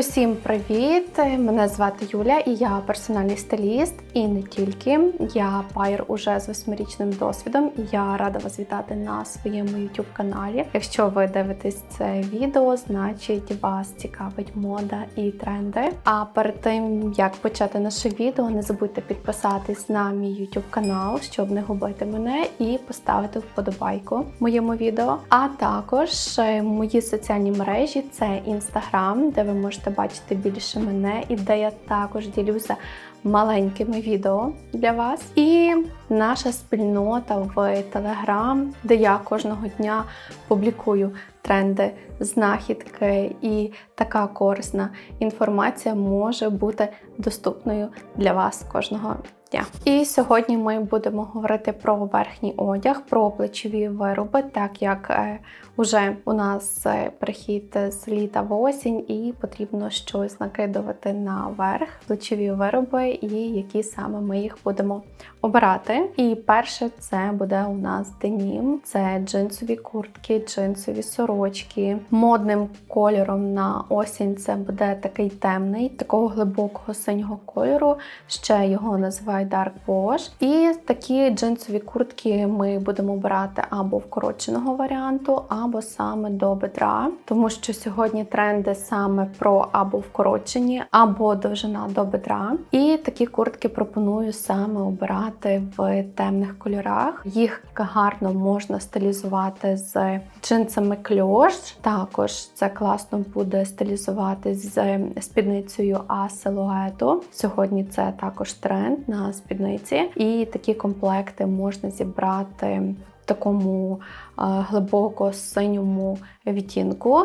Усім привіт! Мене звати Юля і я персональний стиліст. І не тільки я пайр уже з восьмирічним досвідом. І я рада вас вітати на своєму youtube каналі. Якщо ви дивитесь це відео, значить вас цікавить мода і тренди. А перед тим як почати наше відео, не забудьте підписатись на мій youtube канал, щоб не губити мене, і поставити вподобайку моєму відео. А також е, мої соціальні мережі це інстаграм, де ви можете бачити більше мене, і де я також ділюся маленькими відео для вас. І наша спільнота в Телеграм, де я кожного дня публікую тренди, знахідки і така корисна інформація може бути доступною для вас кожного дня. І сьогодні ми будемо говорити про верхній одяг, про плечові вироби, так як е, уже у нас е, перехід з літа в осінь, і потрібно щось накидувати наверх плечові вироби, і які саме ми їх будемо обирати. І перше це буде у нас денім, це джинсові куртки, джинсові сорочки. Модним кольором на осінь це буде такий темний, такого глибокого синього кольору. Ще його називають Dark Wash. І такі джинсові куртки ми будемо обирати або вкороченого варіанту, або саме до бедра, тому що сьогодні тренди саме про або вкорочені, або довжина до бедра. І такі куртки пропоную саме обирати в темних кольорах. Їх гарно можна стилізувати з джинсами кльош. Також це класно буде стилізувати з спідницею А силуету. Сьогодні це також тренд на спідниці, і такі комплекти можна зібрати в такому е, глибоко синьому відтінку.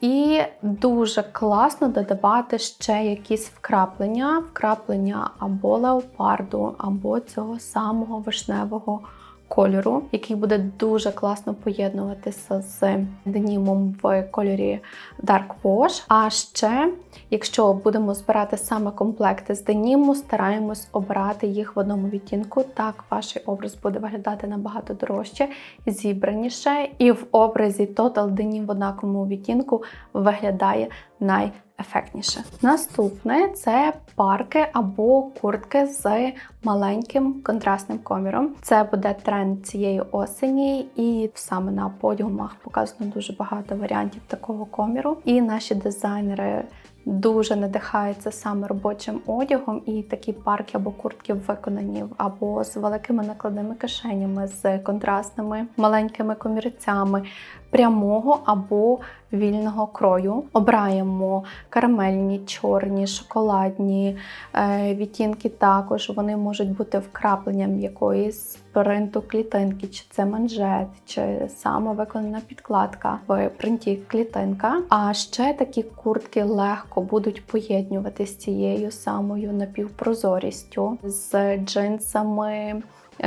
І дуже класно додавати ще якісь вкраплення, вкраплення або леопарду, або цього самого вишневого кольору, який буде дуже класно поєднуватися з денімом в кольорі Dark Wash. А ще, якщо будемо збирати саме комплекти з деніму, стараємось обирати їх в одному відтінку. Так ваш образ буде виглядати набагато дорожче, зібраніше, і в образі Total денім в однаковому відтінку виглядає най ефектніше. Наступне це парки або куртки з маленьким контрастним коміром. Це буде тренд цієї осені, і саме на подіумах показано дуже багато варіантів такого коміру. І наші дизайнери. Дуже надихаються саме робочим одягом, і такі парки або куртки виконані або з великими накладними кишенями, з контрастними маленькими комірцями прямого або вільного крою. Обираємо карамельні, чорні, шоколадні е, відтінки. Також вони можуть бути вкрапленням якоїсь принту клітинки, чи це манжет, чи саме виконана підкладка в принті клітинка. А ще такі куртки легко будуть поєднювати з цією самою напівпрозорістю, з джинсами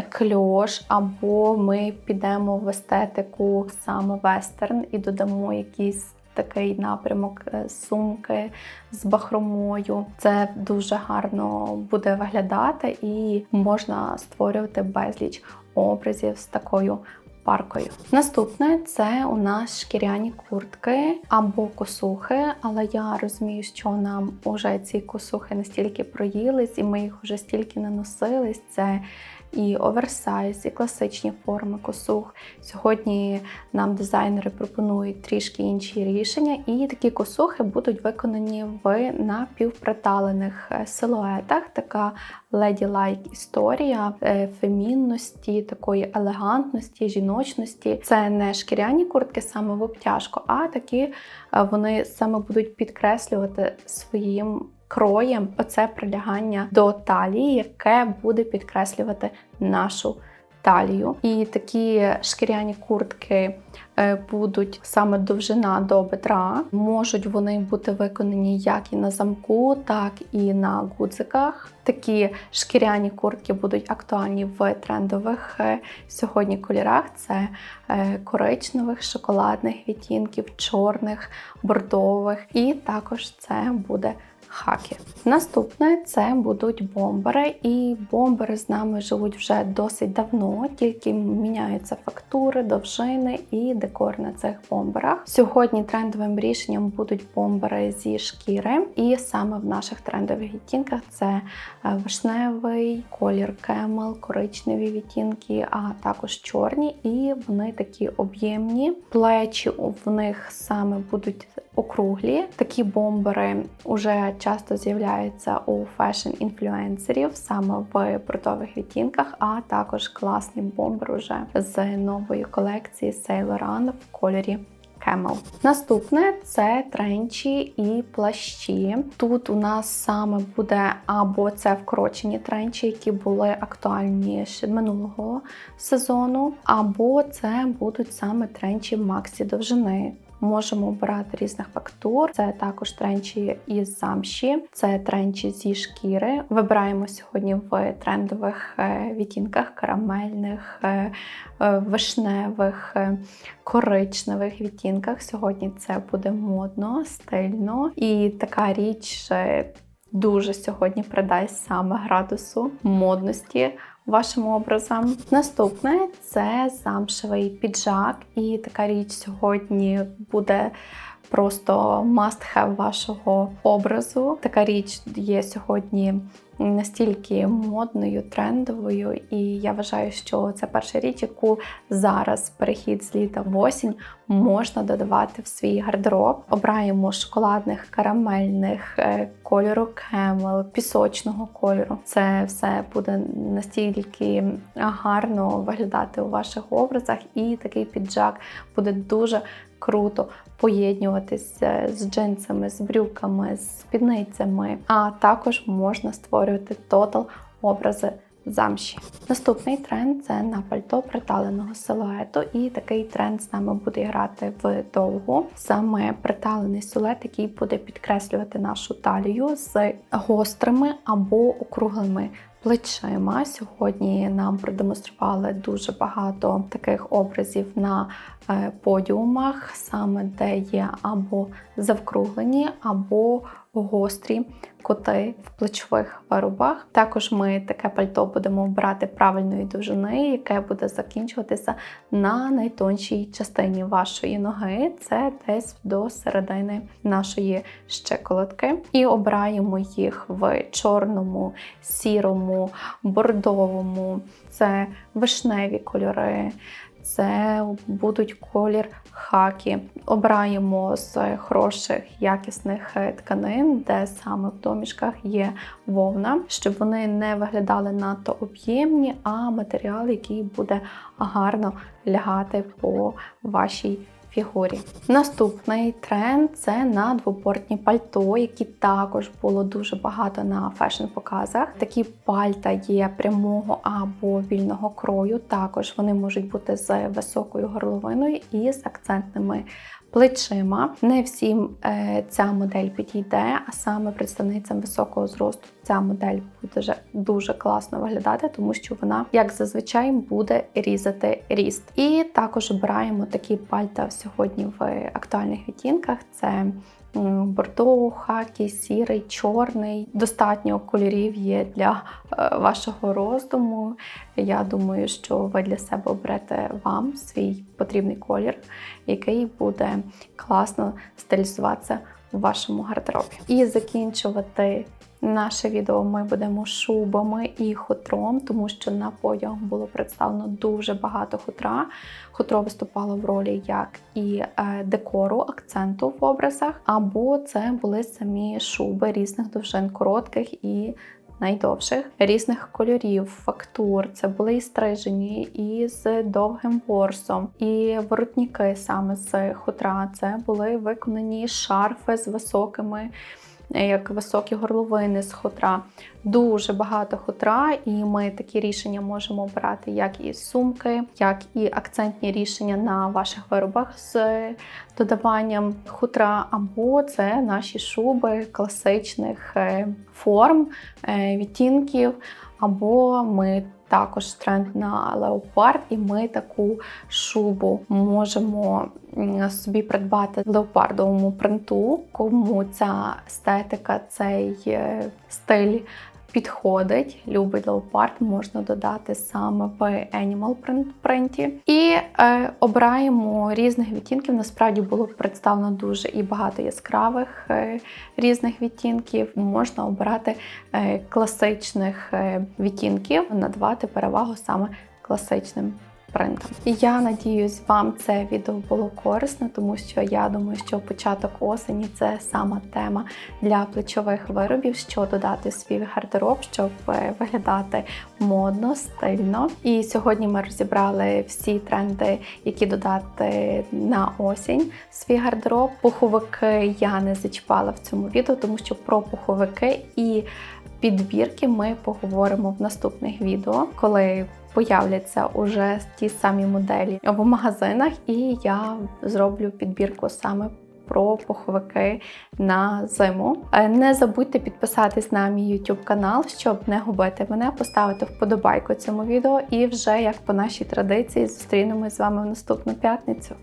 кльош, або ми підемо в естетику саме вестерн і додамо якийсь такий напрямок е, сумки з бахромою. Це дуже гарно буде виглядати і можна створювати безліч образів з такою. Паркою. Наступне це у нас шкіряні куртки або косухи, але я розумію, що нам уже ці косухи настільки проїлись, і ми їх вже стільки наносились. Це і оверсайз, і класичні форми косух. Сьогодні нам дизайнери пропонують трішки інші рішення, і такі косухи будуть виконані в напівприталених е, силуетах. Така леді-лайк історія е, фемінності, такої елегантності, жіночності. Це не шкіряні куртки саме в обтяжку, а такі е, вони саме будуть підкреслювати своїм кроєм оце прилягання до талії, яке буде підкреслювати нашу талію. І такі шкіряні куртки е, будуть саме довжина до бедра. Можуть вони бути виконані як і на замку, так і на гудзиках. Такі шкіряні куртки будуть актуальні в трендових е, сьогодні кольорах: це е, коричневих, шоколадних відтінків, чорних, бордових, і також це буде хаки. Наступне це будуть бомбери, і бомбери з нами живуть вже досить давно, тільки міняються фактури, довжини і декор на цих бомберах. Сьогодні трендовим рішенням будуть бомбери зі шкіри, і саме в наших трендових відтінках це е, вишневий, колір кемел, коричневі відтінки, а також чорні, і вони такі об'ємні. Плечі в них саме будуть округлі. Такі бомбери вже часто з'являються у фешн-інфлюенсерів саме в брутових відтінках, а також класний бомбер уже з нової колекції Sailor в кольорі Camel. Наступне це тренчі і плащі. Тут у нас саме буде або це вкорочені тренчі, які були актуальні ще минулого сезону, або це будуть саме тренчі Максі довжини. Можемо обирати різних фактур. Це також тренчі із замші, це тренчі зі шкіри. Вибираємо сьогодні в трендових е, відтінках карамельних, е, е, вишневих, коричневих відтінках. Сьогодні це буде модно, стильно і така річ. Дуже сьогодні придасть саме градусу модності вашим образом. Наступне це замшевий піджак, і така річ сьогодні буде. Просто must have вашого образу. Така річ є сьогодні настільки модною, трендовою, і я вважаю, що це перша річ, яку зараз перехід з літа в осінь можна додавати в свій гардероб. Обираємо шоколадних, карамельних, е, кольору кемел, пісочного кольору. Це все буде настільки гарно виглядати у ваших образах, і такий піджак буде дуже круто поєднюватися з джинсами, з брюками, з спідницями, а також можна створювати тотал образи замші. Наступний тренд це на пальто приталеного силуету, і такий тренд з нами буде грати вдовго. Саме приталений силует, який буде підкреслювати нашу талію з гострими або округлими плечима. Сьогодні нам продемонстрували дуже багато таких образів на е, подіумах, саме де є або завкруглені, або гострі кути в плечових виробах. Також ми таке пальто будемо обрати правильної довжини, яке буде закінчуватися на найтоншій частині вашої ноги. Це десь до середини нашої щеколотки. І обираємо їх в чорному, сірому, бордовому, це вишневі кольори це будуть колір хакі. Обираємо з хороших якісних е, тканин, де саме в домішках є вовна, щоб вони не виглядали надто об'ємні, а матеріал, який буде гарно лягати по вашій фігурі. Наступний тренд це на двопортні пальто, які також було дуже багато на фешн-показах. Такі пальта є прямого або вільного крою. Також вони можуть бути з високою горловиною і з акцентними плечима. Не всім е, ця модель підійде, а саме представницям високого зросту ця модель буде дуже, класно виглядати, тому що вона, як зазвичай, буде різати ріст. І також обираємо такі пальта сьогодні в актуальних відтінках. Це бордо, хакі, сірий, чорний. Достатньо кольорів є для е, вашого роздуму. Я думаю, що ви для себе оберете вам свій потрібний колір, який буде класно стилізуватися в вашому гардеробі. І закінчувати Наше відео ми будемо шубами і хутром, тому що на подіум було представлено дуже багато хутра. Хутро виступало в ролі як і е, декору, акценту в образах, або це були самі шуби різних довжин, коротких і найдовших, різних кольорів, фактур. Це були і стрижені, і з довгим ворсом, і воротники саме з хутра. Це були виконані шарфи з високими як високі горловини з хутра. Дуже багато хутра, і ми такі рішення можемо обрати як і сумки, як і акцентні рішення на ваших виробах з додаванням хутра, або це наші шуби класичних е, форм, е, відтінків, або ми також тренд на леопард, і ми таку шубу можемо собі придбати в леопардовому принту. Кому ця естетика, цей е, стиль підходить, любить леопард, можна додати саме в Animal Print. І е, обираємо різних відтінків. Насправді було представлено дуже і багато яскравих е, різних відтінків. Можна обирати е, класичних е, відтінків, надавати перевагу саме класичним принтам. І я надіюсь, вам це відео було корисно, тому що я думаю, що початок осені це сама тема для плечових виробів, що додати в свій гардероб, щоб е, виглядати модно, стильно. І сьогодні ми розібрали всі тренди, які додати на осінь в свій гардероб. Пуховики я не зачіпала в цьому відео, тому що про пуховики і підбірки ми поговоримо в наступних відео, коли появляться уже ті самі моделі в магазинах, і я зроблю підбірку саме. Про пуховики на зиму. Е, Не забудьте підписатись на мій YouTube канал, щоб не губити мене, поставити вподобайку цьому відео. І вже як по нашій традиції зустрінемось з вами в наступну п'ятницю.